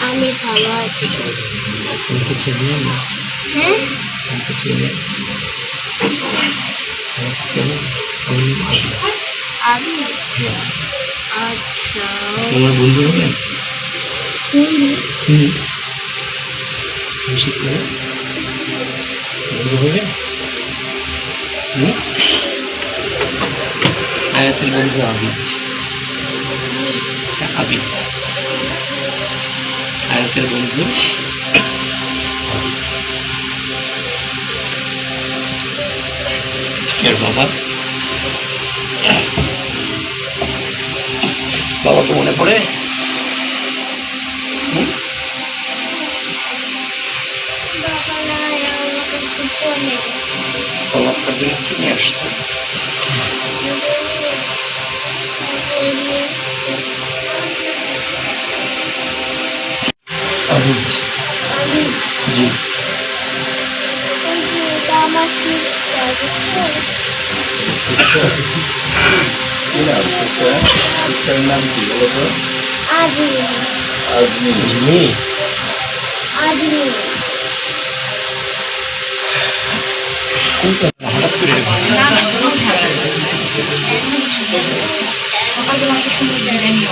আমি ভালো আছি। চেনে না। হ্যাঁ? আমাকে চেনে আমাকে চেনে আমি আচ্ছা। তোমার বন্ধু হবেন হুম। করে বন্ধু হবে? হুম? আয়াতের বন্ধু আবিদ। আবিদ। আয়াতের বন্ধু। এর বাবা। বাবা তো মনে পড়ে। বাবা জন্য নিয়ে আসতো আমি জি। নাম কি বলো আজমি। আজমি। আজমি কোনটা হঠাৎ করে সুন্দর জায়গায় নিয়ে